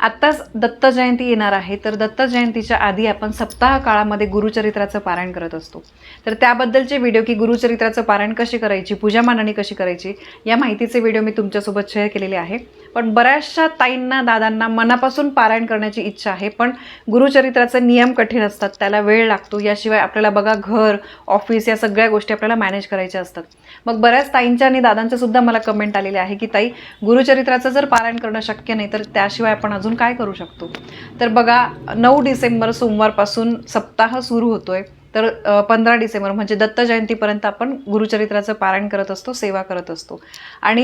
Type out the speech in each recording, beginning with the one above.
आत्ताच दत्त जयंती येणार आहे. तर दत्त जयंतीच्या आधी आपण सप्ताह काळामध्ये गुरुचरित्राचं पारायण करत असतो. तर त्याबद्दलचे व्हिडिओ की गुरुचरित्राचं पारायण कशी करायची पूजा मांडणी कशी करायची या माहितीचे व्हिडिओ मी तुमच्यासोबत शेअर केलेले आहे. पण बऱ्याचशा ताईंना दादांना मनापासून पारायण करण्याची इच्छा आहे. पण गुरुचरित्राचे नियम कठीण असतात. त्याला वेळ लागतो. याशिवाय आपल्याला बघा घर ऑफिस या सगळ्या गोष्टी आपल्याला मॅनेज करायच्या असतात. मग बऱ्याच ताईंच्या आणि दादांच्या सुद्धा मला कमेंट आलेले आहे की ताई गुरुचरित्राचं जर पारायण करणं शक्य नाही तर त्याशिवाय आपण अजून काय करू शकतो? तर बघा नऊ डिसेंबर सोमवारपासून सप्ताह सुरू होतोय. तर पंधरा डिसेंबर म्हणजे दत्त जयंतीपर्यंत आपण गुरुचरित्राचं पारायण करत असतो सेवा करत असतो. आणि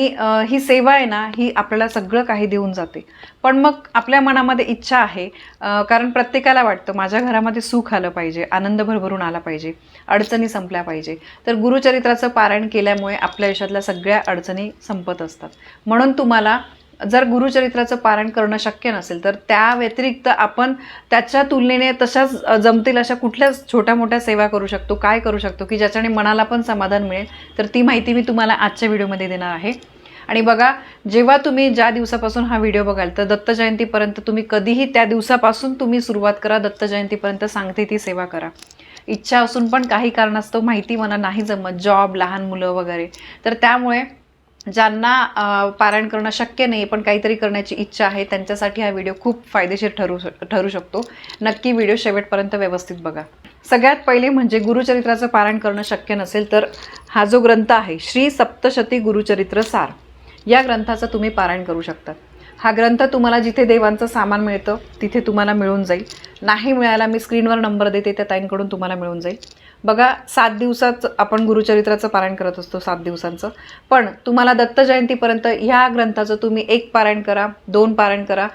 ही सेवा आहे ना ही आपल्याला सगळं काही देऊन जाते. पण मग आपल्या मनामध्ये इच्छा आहे कारण प्रत्येकाला वाटतं माझ्या घरामध्ये सुख आलं पाहिजे आनंद भरभरून आला पाहिजे अडचणी संपल्या पाहिजे. तर गुरुचरित्राचं पारायण केल्यामुळे आपल्या आयुष्यातल्या सगळ्या अडचणी संपत असतात. म्हणून तुम्हाला जर गुरुचरित्राचं पारायण करणं शक्य नसेल तर त्या व्यतिरिक्त आपण त्याच्या तुलनेने तशाच जमतील अशा कुठल्याच छोट्या मोठ्या सेवा करू शकतो काय करू शकतो की ज्याच्याने मनाला पण समाधान मिळेल. तर ती माहिती मी तुम्हाला आजच्या व्हिडिओमध्ये देणार आहे. आणि बघा जेव्हा तुम्ही ज्या दिवसापासून हा व्हिडिओ बघाल तर दत्त जयंतीपर्यंत तुम्ही कधीही त्या दिवसापासून तुम्ही सुरुवात करा दत्त जयंतीपर्यंत सांगते ती सेवा करा. इच्छा असून पण काही कारणास्तव माहिती मला नाही जमत जॉब लहान मुलं वगैरे. तर त्यामुळे ज्यांना पारायण करणं शक्य नाही पण काहीतरी करण्याची इच्छा आहे त्यांच्यासाठी हा व्हिडिओ खूप फायदेशीर ठरू ठरू शकतो. नक्की व्हिडिओ शेवटपर्यंत व्यवस्थित बघा. सगळ्यात पहिले म्हणजे गुरुचरित्राचं पारायण करणं शक्य नसेल तर हा जो ग्रंथ आहे श्री सप्तशती गुरुचरित्र सार. या ग्रंथाचं तुम्ही पारायण करू शकता. हा ग्रंथ तुम्हाला जिथे देवांचं सामान मिळतं तिथे तुम्हाला मिळून जाईल. नाही मिळायला मी स्क्रीनवर नंबर देते त्या ताईंकडून तुम्हाला मिळून जाईल. बघा सात दिवसात आपण गुरुचरित्राचं पारायण करत असतो सात दिवसांचं. पण तुम्हाला दत्त जयंतीपर्यंत ह्या ग्रंथाचं तुम्ही एक पारायण करा दोन पारायण करा.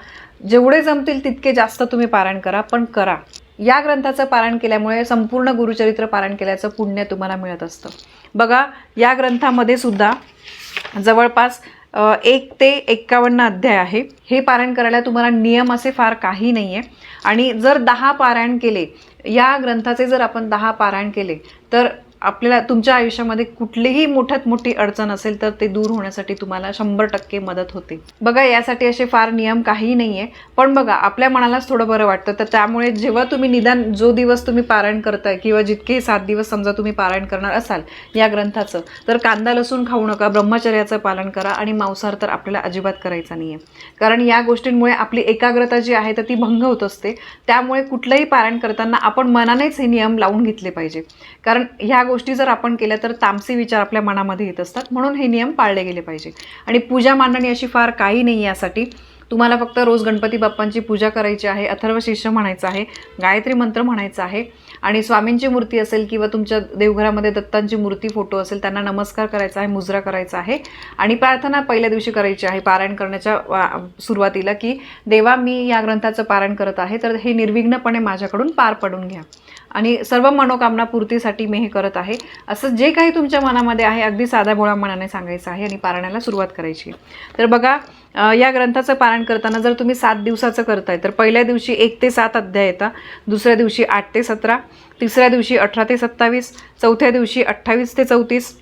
जेवढे जमतील तितके जास्त तुम्ही पारायण करा पण करा. या ग्रंथाचं पारायण केल्यामुळे संपूर्ण गुरुचरित्र पारायण केल्याचं पुण्य तुम्हाला मिळत असतं. बघा या ग्रंथामध्ये सुद्धा जवळपास एक ते एक्कावन्न अध्याय आहे. हे पारायण करायला तुम्हाला नियम असे फार काही नाही आहे आणि जर दहा पारायण केले या ग्रंथाचे जर आपण दहा पारायण केले तर आपल्याला तुमच्या आयुष्यामध्ये कुठलीही मोठ्यात मोठी अडचण असेल तर ते दूर होण्यासाठी तुम्हाला शंभर टक्के मदत होते. बघा यासाठी असे फार नियम काहीही नाही आहे पण बघा आपल्या मनालाच थोडं बरं वाटतं. तर त्यामुळे जेव्हा तुम्ही निदान जो दिवस तुम्ही पारायण करताय किंवा जितके सात दिवस समजा तुम्ही पारायण करणार असाल या ग्रंथाचं तर कांदा लसूण खाऊ नका ब्रह्मचर्याचं पालन करा आणि मांसाहार तर आपल्याला अजिबात करायचा नाही आहे कारण या गोष्टींमुळे आपली एकाग्रता जी आहे तर ती भंग होत असते. त्यामुळे कुठलंही पारायण करताना आपण मनानेच हे नियम लावून घेतले पाहिजे. कारण ह्या गोष्टी जर आपण केल्या तर तामसी विचार आपल्या मनामध्ये येत असतात. म्हणून हे नियम पाळले गेले पाहिजे. आणि पूजा मांडणी अशी फार काही नाही यासाठी. तुम्हाला फक्त रोज गणपती बाप्पांची पूजा करायची आहे अथर्व शिष्य म्हणायचं आहे गायत्री मंत्र म्हणायचा आहे. आणि स्वामींची मूर्ती असेल किंवा तुमच्या देवघरामध्ये दत्तांची मूर्ती फोटो असेल त्यांना नमस्कार करायचा आहे मुजरा करायचा आहे. आणि प्रार्थना पहिल्या दिवशी करायची आहे पारायण करण्याच्या वा- सुरुवातीला की देवा मी या ग्रंथाचं पारायण करत आहे तर हे निर्विघ्नपणे माझ्याकडून पार पडून घ्या. आणि सर्व मनोकामना पूर्तीसाठी मी हे करत आहे. असं जे काही तुमच्या मनामध्ये आहे अगदी साध्या भोळ्या मनाने सांगायचं आहे आणि पारायणाला सुरुवात करायची तर बघा या ग्रंथाचं पारायण करताना जर तुम्ही सात दिवसाचं करताय तर पहिल्या दिवशी एक ते सात अध्याय येतात. दुसऱ्या दिवशी आठ ते सतरा तिसऱ्या दिवशी अठरा ते सत्तावीस चौथ्या दिवशी अठ्ठावीस ते चौतीस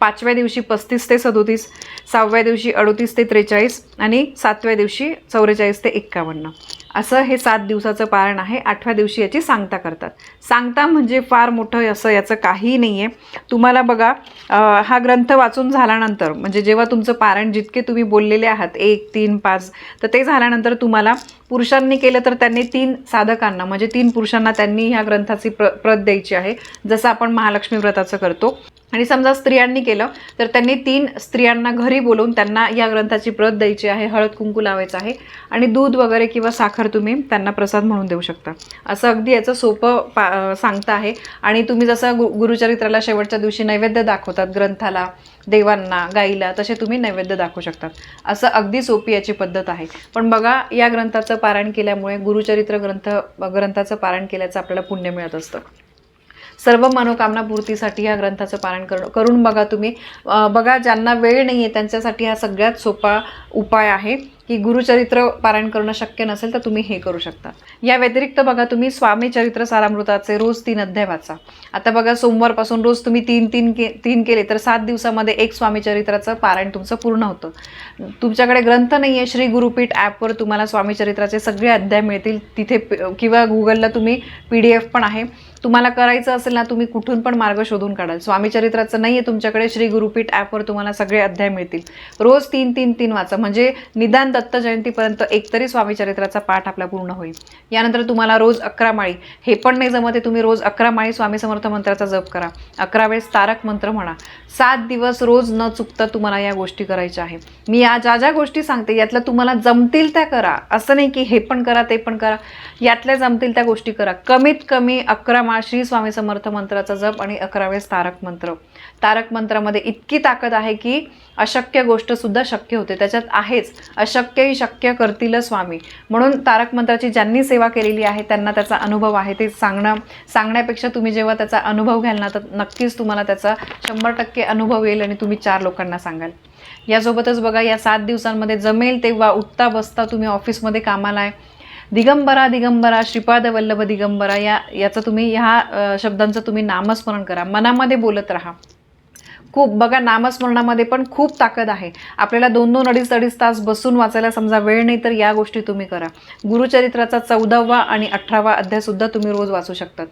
पाचव्या दिवशी पस्तीस ते सदोतीस सहाव्या दिवशी अडोतीस ते त्रेचाळीस आणि सातव्या दिवशी चौवेचाळीस ते एक्कावन्न. असं हे सात दिवसाचं पारण आहे. आठव्या दिवशी याची सांगता करतात. सांगता म्हणजे फार मोठं असं याचं काहीही नाही आहे तुम्हाला बघा हा ग्रंथ वाचून झाल्यानंतर म्हणजे जेव्हा तुमचं पारण जितके तुम्ही बोललेले आहात एक तीन पाच तर ते झाल्यानंतर तुम्हाला पुरुषांनी केलं तर त्यांनी तीन साधकांना म्हणजे तीन पुरुषांना त्यांनी ह्या ग्रंथाची प्र प्रत द्यायची आहे. जसं आपण महालक्ष्मी व्रताचं करतो आणि समजा स्त्रियांनी केलं तर त्यांनी तीन स्त्रियांना घरी बोलवून त्यांना या ग्रंथाची प्रत द्यायची आहे हळद कुंकू लावायचं आहे आणि दूध वगैरे किंवा साखर तुम्ही त्यांना प्रसाद म्हणून देऊ शकता. असं अगदी याचं सोपं पा सांगता आहे. आणि तुम्ही जसं गु गुरुचरित्राला शेवटच्या दिवशी नैवेद्य दाखवतात ग्रंथाला देवांना गाईला तसे तुम्ही नैवेद्य दाखवू शकतात. असं अगदी सोपी याची पद्धत आहे. पण बघा या ग्रंथाचं पारायण केल्यामुळे गुरुचरित्र ग्रंथ ग्रंथाचं पारायण केल्याचं आपल्याला पुण्य मिळत असतं. सर्व मनोकामना पूर्तीसाठी या ग्रंथाचं पालन कर करून बघा तुम्ही. बघा ज्यांना वेळ नाही आहे त्यांच्यासाठी हा सगळ्यात सोपा उपाय आहे. की गुरुचरित्र पारायण करणं शक्य नसेल तर तुम्ही हे करू शकता. या व्यतिरिक्त बघा तुम्ही स्वामी चरित्र सारामृताचे रोज तीन अध्याय वाचा. आता बघा सोमवारपासून रोज तुम्ही तीन तीन के तीन केले तर सात दिवसामध्ये एक स्वामी चरित्राचं पारायण तुमचं पूर्ण होतं. तुमच्याकडे ग्रंथ नाही आहे श्री गुरुपीठ ॲपवर तुम्हाला स्वामी चरित्राचे सगळे अध्याय मिळतील. तिथे किंवा गुगलला तुम्ही पी डी एफ पण आहे. तुम्हाला करायचं असेल ना तुम्ही कुठून पण मार्ग शोधून काढाल. स्वामी चरित्राचं नाही आहे तुमच्याकडे श्री गुरुपीठ ॲपवर तुम्हाला सगळे अध्याय मिळतील. रोज तीन तीन तीन वाचा. म्हणजे निदान दत्त जयंतीपर्यंत एकतरी स्वामी चरित्राचा पाठ आपला पूर्ण होईल. यानंतर तुम्हाला रोज अकरा माळी हे पण नाही जमत आहे तुम्ही रोज अकरा माळी स्वामी समर्थ मंत्राचा जप करा. अकरा वेळेस तारक मंत्र म्हणा. सात दिवस रोज न चुकता तुम्हाला या गोष्टी करायच्या आहे. मी या ज्या ज्या गोष्टी सांगते यातल्या तुम्हाला जमतील त्या करा. असं नाही की हे पण करा ते पण करा. यातल्या जमतील त्या गोष्टी करा. कमीत कमी अकरा माळ श्री स्वामी समर्थ मंत्राचा जप आणि अकरा वेळेस तारक मंत्र. तारक मंत्रामध्ये इतकी ताकद आहे की अशक्य गोष्टसुद्धा शक्य होते. त्याच्यात आहेच अशक्यही शक्य करतील स्वामी. म्हणून तारक मंत्राची ज्यांनी सेवा केलेली आहे त्यांना त्याचा अनुभव आहे. ते सांगणं सांगण्यापेक्षा तुम्ही जेव्हा त्याचा अनुभव घ्याल ना तर नक्कीच तुम्हाला त्याचा शंभर टक्के अनुभव येईल आणि तुम्ही चार लोकांना सांगाल. यासोबतच बघा या सात दिवसांमध्ये जमेल तेव्हा उठता बसता तुम्ही ऑफिसमध्ये कामाला आहे. दिगंबरा दिगंबरा श्रीपाद वल्लभ दिगंबरा या याचं तुम्ही ह्या शब्दांचं तुम्ही नामस्मरण करा. मनामध्ये बोलत राहा. खूप बघा नामस्मरणामध्ये पण खूप ताकद आहे. आपल्याला दोन दोन अडीच अडीच तास बसून वाचायला समजा वेळ नाही तर या गोष्टी तुम्ही करा. गुरुचरित्राचा चौदावा आणि अठरावा अध्यायसुद्धा तुम्ही रोज वाचू शकतात.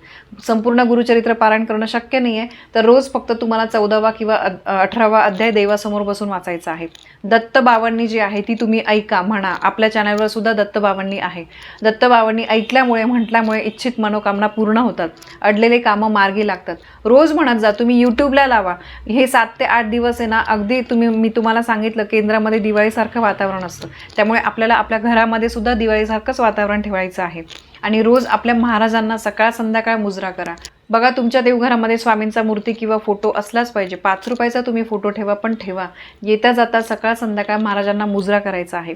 संपूर्ण गुरुचरित्र पारायण करणं शक्य नाही आहे तर रोज फक्त तुम्हाला चौदावा किंवा अठरावा अध्याय देवासमोर बसून वाचायचा आहे. दत्तबावांनी जी आहे ती तुम्ही ऐका म्हणा. आपल्या चॅनलवर सुद्धा दत्त आहे. दत्त ऐकल्यामुळे म्हटल्यामुळे इच्छित मनोकामना पूर्ण होतात. अडलेले कामं मार्गी लागतात. रोज म्हणत जा तुम्ही यूट्यूबला लावा. हे सात ते आठ दिवस आहे ना अगदी तुम्ही मी तुम्हाला सांगितलं केंद्रामध्ये दिवाळीसारखं वातावरण असतं. त्यामुळे आपल्याला आपल्या घरामध्ये सुद्धा दिवाळीसारखंच वातावरण ठेवायचं आहे. आणि रोज आपल्या महाराजांना सकाळ संध्याकाळ मुजरा करा. बघा तुमच्या देवघरामध्ये स्वामींचा मूर्ती किंवा फोटो असलाच पाहिजे. पाच रुपयाचा तुम्ही फोटो ठेवा पण ठेवा. येता जाता सकाळ संध्याकाळ महाराजांना मुजरा करायचा आहे.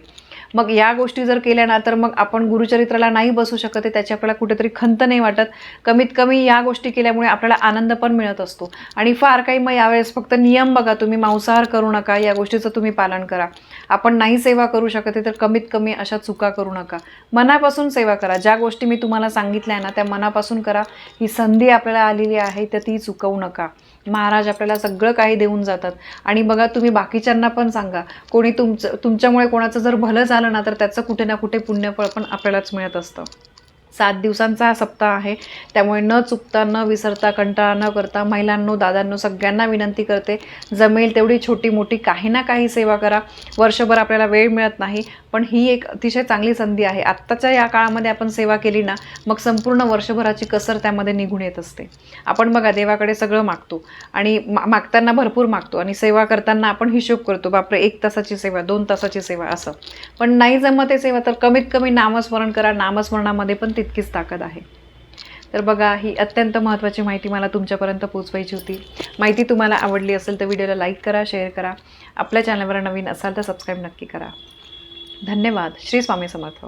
मग या गोष्टी जर केल्या ना तर मग आपण गुरुचरित्राला नाही बसू शकत आहे. त्याची आपल्याला कुठेतरी खंत नाही वाटत. कमीत कमी या गोष्टी केल्यामुळे आपल्याला आनंद पण मिळत असतो. आणि फार काही मग यावेळेस फक्त नियम बघा तुम्ही मांसाहार करू नका या गोष्टीचं तुम्ही पालन करा. आपण नाही सेवा करू शकत आहे तर कमीत कमी अशा चुका करू नका. मनापासून सेवा करा. ज्या गोष्टी मी तुम्हाला सांगितल्या ना त्या मनापासून करा. ही संधी आपल्याला आलेली आहे तर ती चुकवू नका. महाराज आपल्याला सगळं काही देऊन जातात. आणि बघा तुम्ही बाकीच्यांना पण सांगा. कोणी तुमचं तुमच्यामुळे कोणाचं जर भलं झालं ना तर त्याचं कुठे ना कुठे पुण्यफळ पण आपल्यालाच मिळत असतं. सात दिवसांचा हा सप्ताह आहे. त्यामुळे न चुकता न विसरता कंटाळा न करता महिलांनो दादांनो सगळ्यांना विनंती करते जमेल तेवढी छोटी मोठी काही ना काही सेवा करा. वर्षभर आपल्याला वेळ मिळत नाही पण ही एक अतिशय चांगली संधी आहे. आत्ताच्या या काळामध्ये आपण सेवा केली ना मग संपूर्ण वर्षभराची कसर त्यामध्ये निघून येत असते. आपण बघा देवाकडे सगळं मागतो आणि मा मागताना भरपूर मागतो आणि सेवा करताना आपण हिशोब करतो बापरे एक तासाची सेवा दोन तासाची सेवा असं. पण नाही जमत आहे सेवा तर कमीत कमी नामस्मरण करा. नामस्मरणामध्ये पण तितकीच ताकद आहे. तर बघा ही अत्यंत महत्त्वाची माहिती मला तुमच्यापर्यंत पोचवायची होती. माहिती तुम्हाला आवडली असेल तर व्हिडिओला लाईक करा शेअर करा. आपल्या चॅनलवर नवीन असाल तर सबस्क्राईब नक्की करा. धन्यवाद. श्री स्वामी समर्थ.